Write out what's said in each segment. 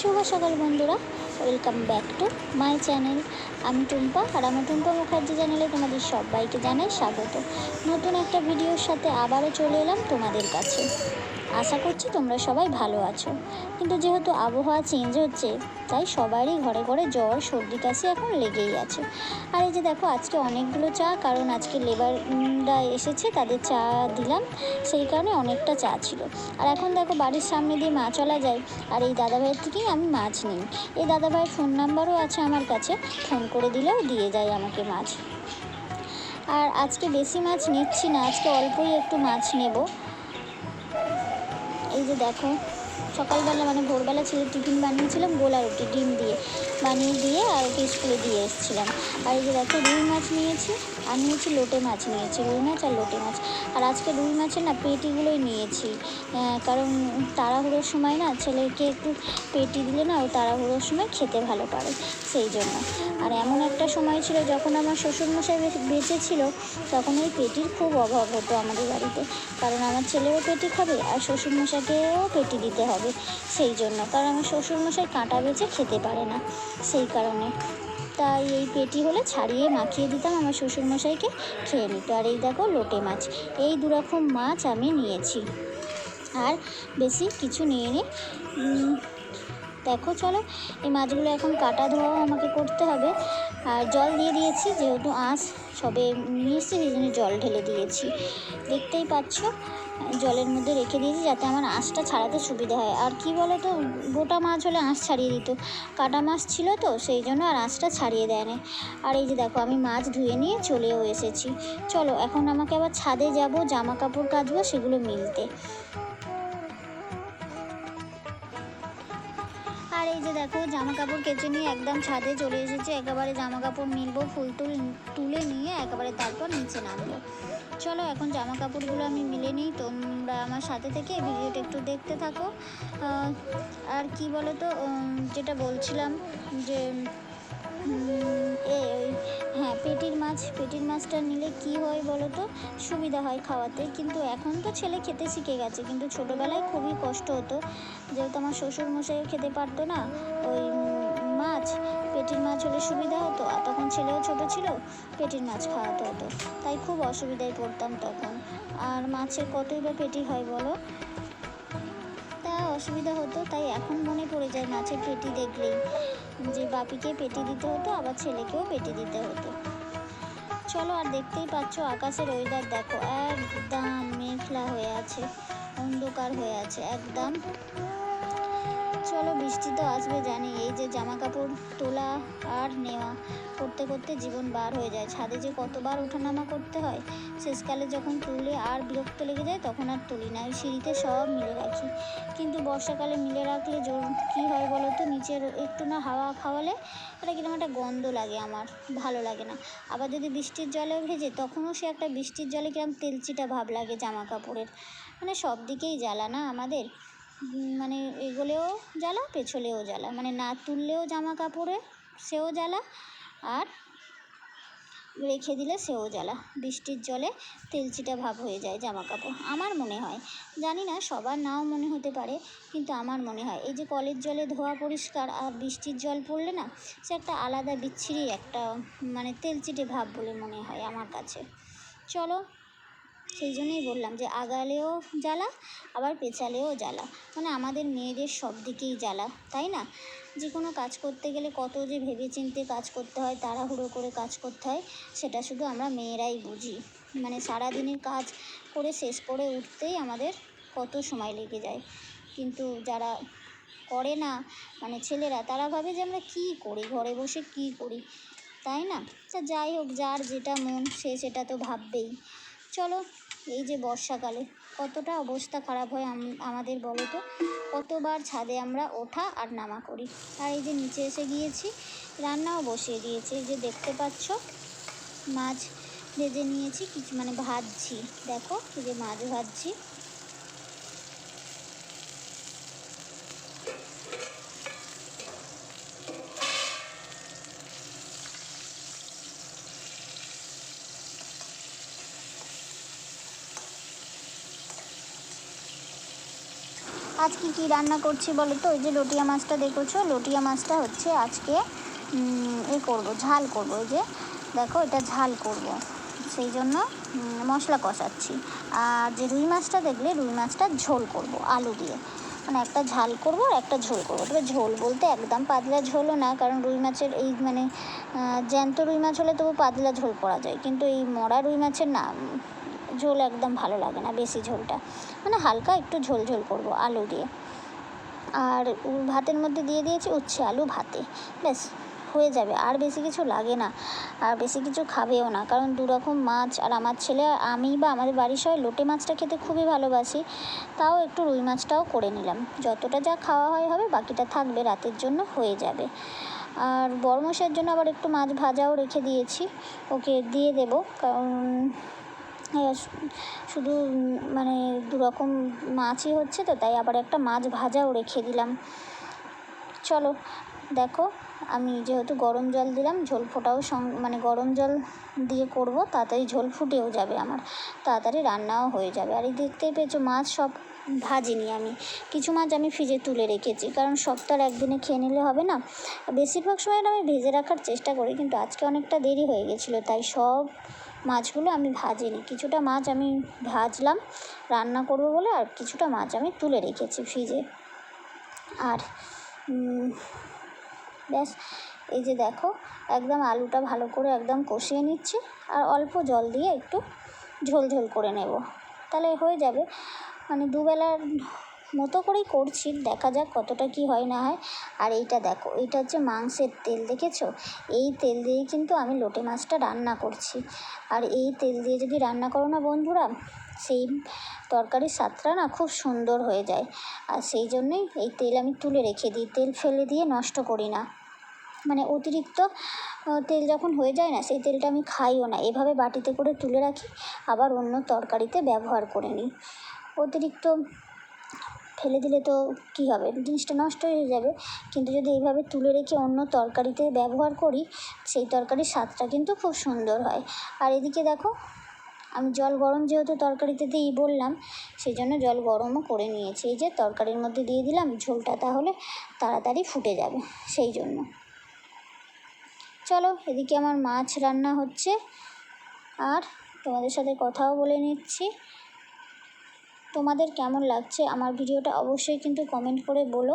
শুভ সকাল বন্ধুরা। Welcome back to my channel আমি টুম্পা, আর আমার টুম্পা মুখার্জি চ্যানেলে তোমাদের সবাইকে জানাই স্বাগত। নতুন একটা ভিডিওর সাথে আবারও চলে এলাম তোমাদের কাছে। আশা করছি তোমরা সবাই ভালো আছো। কিন্তু যেহেতু আবহাওয়া চেঞ্জ হচ্ছে, তাই সবারই ঘরে ঘরে জ্বর, সর্দি, কাশি এখন লেগেই আছে। আর এই যে দেখো, আজকে অনেকগুলো চা, কারণ আজকে লেবাররা এসেছে, তাদের চা দিলাম। সেই কারণে অনেকটা চা ছিল। আর এখন দেখো, বাড়ির সামনে দিয়ে মা চলা যায়, আর এই দাদাভাইয়ের থেকেই আমি মাছ নিই। এই দাদাভাইয়ের ফোন নাম্বারও আছে আমার কাছে ফোন করে দিলেও দিয়ে যায় আমাকে মাছ। আর আজকে বেশি মাছ নিচ্ছি না, আজকে অল্পই একটু মাছ নেব। এই যে দেখো সকালবেলা মানে ভোরবেলা ছেলে টিফিন বানিয়েছিলাম গোলা রুটি, ডিম দিয়ে। বানিয়ে দিয়ে আর ওকে স্কুলে দিয়ে এসেছিলাম। আর এই যে দেখো রুই মাছ নিয়েছি আর নিয়েছি লোটে মাছ নিয়েছি, রুই মাছ আর লোটে মাছ। আর আজকে রুই মাছের না পেটিগুলোই নিয়েছি। কারণ তাড়াহুড়োর সময় না ছেলেকে একটু পেটি দিলে না ও তাড়াহুড়োর সময় খেতে ভালো পারে, সেই জন্য। আর এমন একটা সময় ছিল যখন আমার শ্বশুরমশাই বেঁচে ছিল তখন ওই পেটির খুব অভাব হতো আমাদের বাড়িতে। কারণ আমার ছেলেও পেটি খাবে আর শ্বশুরমশাইকেও পেটি দিতে হবে। সেই জন্য। কারণ আমার শ্বশুরমশাই কাঁটা বেছে খেতে পারে না সেই কারণে। তাই এই পেটি হলে ছাড়িয়ে মাখিয়ে দিতাম আমার শ্বশুরমশাইকে, খেয়ে নিত। আর এই দেখো লোটে মাছ, এই দুরকম মাছ আমি নিয়েছি। আর বেশি কিছু নিয়ে নিই দেখো, চলো। এই মাছগুলো এখন কাটা ধোয়াও আমাকে করতে হবে। আর জল দিয়ে দিয়েছি, যেহেতু আঁশ সবে এসেছি, সেই জন্য জল ঢেলে দিয়েছি। দেখতেই পাচ্ছ, জলের মধ্যে রেখে দিয়েছি যাতে আমার আঁশটা ছাড়াতে সুবিধা হয়। আর কি বলো তো গোটা মাছ হলে আঁশ ছাড়িয়ে দিত। কাটা মাছ ছিল তো, সেই জন্য আর আঁশটা ছাড়িয়ে দেয় না আর এই যে দেখো, আমি মাছ ধুয়ে নিয়ে চলেও এসেছি। চলো, এখন আমাকে আবার ছাদে যাব জামা কাপড় কাচবো, সেগুলো মিলতে। এই যে দেখো জামা কাপড় কেচে নিয়ে একদম ছাদে চলে এসেছে। একেবারে জামা কাপড় মিলবো, ফুল তুল, তুলে নিয়ে একেবারে তারপর নিচে নামবো। চলো, এখন জামা কাপড়গুলো আমি মিলে নিই। তোমরা আমার সাথে থেকে ভিডিওটা একটু দেখতে থাকো। আর কি বলো তো যেটা বলছিলাম যে এই এ হ্যাঁ পেটির মাছ, পেটির মাছটা নিলে কি হয় বলো তো? সুবিধা হয় খাওয়াতে। কিন্তু এখন তো ছেলে খেতে শিখে গেছে। কিন্তু ছোটোবেলায় খুবই কষ্ট হতো। যেহেতু আমার শ্বশুর মশাইও খেতে পারতো না, ওই মাছ, পেটির মাছ হলে সুবিধা হতো। আর তখন ছেলেও ছোট ছিল, পেটির মাছ খাওয়াতে হতো। তাই খুব অসুবিধায় পড়তাম তখন। আর মাছের কতই বা পেটি হয় বলো? তা অসুবিধা হতো, তাই এখন মনে পড়ে যায় মাছের পেটি দেখলেই। যে বাপিকে পেটি দিতে হতো, আবার ছেলেকেও পেটি দিতে হতো। চলো, আর দেখতেই পাচ্ছ আকাশের ওয়েদার দেখো। একদম মেঘলা হয়ে আছে, অন্ধকার হয়ে আছে, একদম। চলো, বৃষ্টি তো আসবে, জানি। এই যে জামা কাপড় তোলা আর নেওয়া, করতে করতে জীবন বার হয়ে যায়। ছাদে যে কতবার ওঠানামা করতে হয়, শেষকালে যখন তুলে আর বিরক্ত লেগে যায়, তখন আর তুলি না। ওই সিঁড়িতে সব মিলে রাখি। কিন্তু বর্ষাকালে মিলে রাখলে জোর কী হয় বলো তো? নিচের একটু না হাওয়া খাওয়ালে এটা কীরকম একটা গন্ধ লাগে আমার, ভালো লাগে না। আবার যদি বৃষ্টির জলে ভেজে, তখনও সে একটা বৃষ্টির জলে কীরকম তেলচিটা ভাব লাগে জামা কাপড়ের মানে সব দিকেই জ্বালা না আমাদের? মানে এগোলেও জ্বালা, পেছলেও জ্বালা। মানে না তুললেও জামা কাপড়ে সেও জ্বালা, আর রেখে দিলে সেও জ্বালা। বৃষ্টির জলে তেলচিটা ভাব হয়ে যায় জামা কাপড়। আমার মনে হয়, জানি না, সবার নাও মনে হতে পারে, কিন্তু আমার মনে হয়, এই যে কলের জলে ধোয়া পরিষ্কার আর বৃষ্টির জল পড়লে না, সে একটা আলাদা বিচ্ছিরি একটা মানে তেলচিটে ভাব বলে মনে হয় আমার কাছে। চলো সেই জন্যই বললাম যে আগালেও জ্বালা, আবার পেছালেও জ্বালা। মানে আমাদের মেয়েদের সব দিকেই জ্বালা, তাই না? যে কোনো কাজ করতে গেলে কত যে ভেবে চিন্তে কাজ করতে হয়, তাড়াহুড়ো করে কাজ করতে হয়, সেটা শুধু আমরা মেয়েরাই বুঝি। মানে সারাদিনের কাজ করে শেষ করে উঠতেই আমাদের কত সময় লেগে যায়। কিন্তু যারা করে না মানে ছেলেরা, তারা ভাবে যে আমরা কী করি, ঘরে বসে কী করি, তাই না? তা যাই হোক, যার যেটা মন, সে সেটা তো ভাববেই। চলো, এই যে বর্ষাকালে কতটা অবস্থা খারাপ হয় আমাদের বলো তো। কতবার ছাদে আমরা ওঠা আর নামা করি। আর এই যে নিচে এসে গিয়েছি, রান্নাও বসিয়ে দিয়েছি। এই যে দেখতে পাচ্ছ, মাছ ভেজে নিয়েছি, কিছু মানে ভাজছি। দেখো, এই যে মাছ ভাজছি। আজকে কি রান্না করছি বলো তো? ওই যে লটিয়া মাছটা দেখেছ? লটিয়া মাছটা হচ্ছে আজকে এ করব, ঝাল করব। ওই যে দেখো, এটা ঝাল করব। সেই জন্য মশলা কষাচ্ছি। আর যে রুই মাছটা দেখলে, রুই মাছটা ঝোল করব, আলু দিয়ে। মানে একটা ঝাল করব আর একটা ঝোল করব। তবে ঝোল বলতে একদম পাতলা ঝোলও না, কারণ রুই মাছের এই মানে জ্যান্ত রুই মাছ হলে তবু পাতলা ঝোল করা যায়। কিন্তু এই মরা রুই মাছের না ঝোল একদম ভালো লাগে না বেশি ঝোলটা। মানে হালকা একটু ঝোল ঝোল করব আলু দিয়ে। আর ভাতের মধ্যে দিয়ে দিয়েছি উচ্ছে আলু ভাতে। ব্যাস, হয়ে যাবে। আর বেশি কিছু লাগে না। আর বেশি কিছু খাবেও না। কারণ দু রকম মাছ আর আমার ছেলে, আমি বা আমাদের বাড়ির সবাই লোটে মাছটা খেতে খুবই ভালোবাসি। তাও একটু রুই মাছটাও করে নিলাম। যতটা যা খাওয়া হয় হবে, বাকিটা থাকবে, রাতের জন্য হয়ে যাবে। আর বরমশের জন্য আবার একটু মাছ ভাজাও রেখে দিয়েছি। ওকে দিয়ে দেবো। কারণ শুধু মানে দু রকম মাছই হচ্ছে তো, তাই আবার একটা মাছ ভাজাও রেখে দিলাম। চলো, দেখো, আমি যেহেতু গরম জল দিলাম, ঝোল ফোটাও সং মানে গরম জল দিয়ে করব, তাড়াতাড়ি ঝোল ফুটেও যাবে আমার, তাড়াতাড়ি রান্নাও হয়ে যাবে। আর এই দেখতেই পেয়েছ, মাছ সব ভাজিনি আমি, কিছু মাছ আমি ফ্রিজে তুলে রেখেছি, কারণ আর একদিনে খেয়ে নিলে হবে না। বেশিরভাগ সময় আমি ভেজে রাখার চেষ্টা করি, কিন্তু আজকে অনেকটা দেরি হয়ে গেছিল, তাই সব মাছগুলো আমি ভাজিনি। কিছুটা মাছ আমি ভাজলাম, রান্না করব বলে, আর কিছুটা মাছ আমি তুলে রেখেছি ফ্রিজে। আর ব্যাস, এই যে দেখো, একদম আলুটা ভালো করে একদম কষিয়ে নিচ্ছি, আর অল্প জল দিয়ে একটু ঝোল ঝোল করে নেব। তাহলে হয়ে যাবে। মানে দুবেলার মতো করেই করছি, দেখা যাক কতটা কি হয় না হয়। আর এইটা দেখো, এইটা হচ্ছে মাংসের তেল, দেখেছ? এই তেল দিয়েই কিন্তু আমি লোটে মাছটা রান্না করছি। আর এই তেল দিয়ে যদি রান্না করো না বন্ধুরা, সেই তরকারির স্বাদটা না খুব সুন্দর হয়ে যায়। আর সেই জন্যই এই তেল আমি তুলে রেখে দিই, তেল ফেলে দিয়ে নষ্ট করি না। মানে অতিরিক্ত তেল যখন হয়ে যায় না, সেই তেলটা আমি খাইও না। এভাবে বাটিতে করে তুলে রাখি, আবার অন্য তরকারিতে ব্যবহার করে নিই। অতিরিক্ত ফেলে দিলে তো কী হবে? জিনিসটা নষ্ট হয়ে যাবে। কিন্তু যদি এইভাবে তুলে রেখে অন্য তরকারিতে ব্যবহার করি, সেই তরকারির স্বাদটা কিন্তু খুব সুন্দর হয়। আর এদিকে দেখো, আমি জল গরম যেহেতু তরকারিতে দিই বললাম, সেই জন্য জল গরমও করে নিয়েছি। এই যে তরকারির মধ্যে দিয়ে দিলাম, ঝোলটা তাহলে তাড়াতাড়ি ফুটে যাবে, সেই জন্য। চলো, এদিকে আমার মাছ রান্না হচ্ছে। আর তোমাদের সাথে কথাও বলে নিচ্ছি। তোমাদের কেমন লাগছে আমার ভিডিওটা অবশ্যই কিন্তু কমেন্ট করে বলো।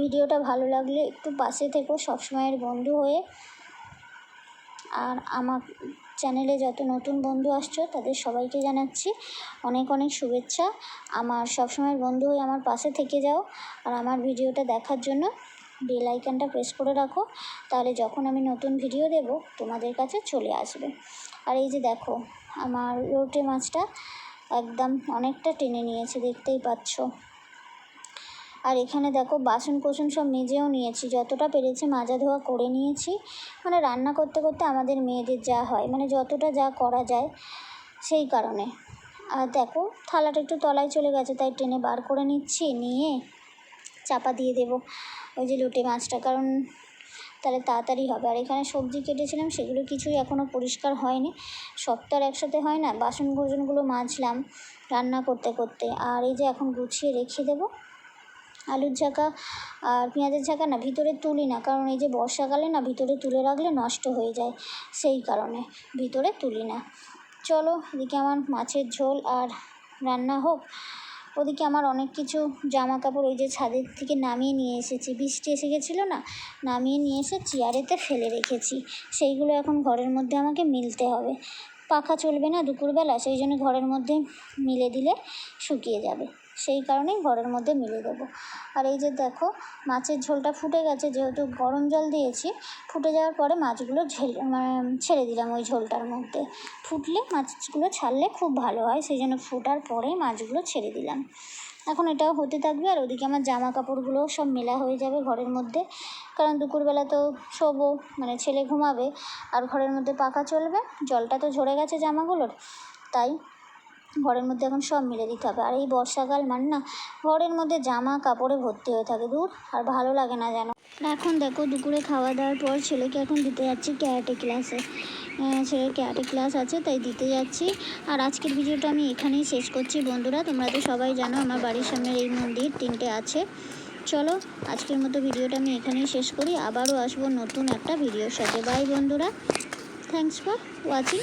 ভিডিওটা ভালো লাগলে একটু পাশে থেকো সবসময়ের বন্ধু হয়ে। আর আমার চ্যানেলে যত নতুন বন্ধু আসছো তাদের সবাইকে জানাচ্ছি অনেক অনেক শুভেচ্ছা। আমার সবসময়ের বন্ধু হয়ে আমার পাশে থেকে যাও আর আমার ভিডিওটা দেখার জন্য বেল আইকনটা প্রেস করে রাখো। তাহলে যখন আমি নতুন ভিডিও দেব তোমাদের কাছে চলে আসবে। আর এই যে দেখো, আমার লোটে মাছটা একদম অনেকটা টেনে নিয়েছে, দেখতেই পাচ্ছ। আর এখানে দেখো বাসন কোসন সব মেজেও নিয়েছি। যতটা পেরেছি মাজা ধোয়া করে নিয়েছি। মানে রান্না করতে করতে আমাদের মেয়েদের যা হয় মানে যতটা যা করা যায় সেই কারণে। আর দেখো, থালাটা একটু তলায় চলে গেছে, তাই টেনে বার করে নিচ্ছি, নিয়ে চাপা দিয়ে দেবো ওই যে লোটে মাছটা। কারণ তাহলে তাড়াতাড়ি হবে। আর এখানে সবজি কেটেছিলাম, সেগুলো কিছুই এখনও পরিষ্কার হয়নি। আর একসাথে হয় না। বাসন কোসনগুলো মাজলাম রান্না করতে করতে। আর এই যে এখন গুছিয়ে রেখে দেবো। আলুর ঝাঁকা আর পেঁয়াজের ঝাঁকা না, ভিতরে তুলি না। কারণ এই যে বর্ষাকালে না, ভিতরে তুলে রাখলে নষ্ট হয়ে যায়। সেই কারণে ভিতরে তুলি না। চলো, এদিকে আমার মাছের ঝোল আর রান্না হোক। ওদিকে আমার অনেক কিছু জামা কাপড় ওই যে ছাদের থেকে নামিয়ে নিয়ে এসেছি। বৃষ্টি এসে গেছিল না? নামিয়ে নিয়ে এসে চেয়ারেতে ফেলে রেখেছি। সেইগুলো এখন ঘরের মধ্যে আমাকে মিলতে হবে। পাখা চলবে না দুপুরবেলা, সেই জন্য ঘরের মধ্যে মিলে দিলে শুকিয়ে যাবে। সেই কারণেই ঘরের মধ্যে মিলে দেবো। আর এই যে দেখো, মাছের ঝোলটা ফুটে গেছে, যেহেতু গরম জল দিয়েছি, ফুটে যাওয়ার পরে মাছগুলো ঝেল মানে ছেড়ে দিলাম ওই ঝোলটার মধ্যে। ফুটলে মাছগুলো ছাড়লে খুব ভালো হয়, সেই জন্য ফোটার পরেই মাছগুলো ছেড়ে দিলাম। এখন এটাও হতে থাকবে, আর ওদিকে আমার জামা কাপড়গুলোও সব মেলা হয়ে যাবে ঘরের মধ্যে। কারণ দুপুরবেলা তো শোবো মানে ছেলে ঘুমাবে, আর ঘরের মধ্যে পাখা চলবে, জলটা তো ঝরে গেছে জামাগুলোর, তাই ঘরের মধ্যে এখন সব মিলে দিতে হবে। আর এই বর্ষাকাল মানে না, ঘরের মধ্যে জামা কাপড়ে ভর্তি হয়ে থাকে দূর, আর ভালো লাগে না যেন। এখন দেখো দুপুরে খাওয়া দাওয়ার পর ছেলেকে এখন দিতে যাচ্ছি ক্যারাটে ক্লাসে। ছেলের ক্যারাটে ক্লাস আছে, তাই দিতে যাচ্ছি। আর আজকের ভিডিওটা আমি এখানেই শেষ করছি বন্ধুরা। তোমরা তো সবাই জানো আমার বাড়ির সামনে এই মন্দির তিনটে আছে। চলো, আজকের মতো ভিডিওটা আমি এখানেই শেষ করি। আবারও আসব নতুন একটা ভিডিওর সাথে। বাই বন্ধুরা। Thanks for watching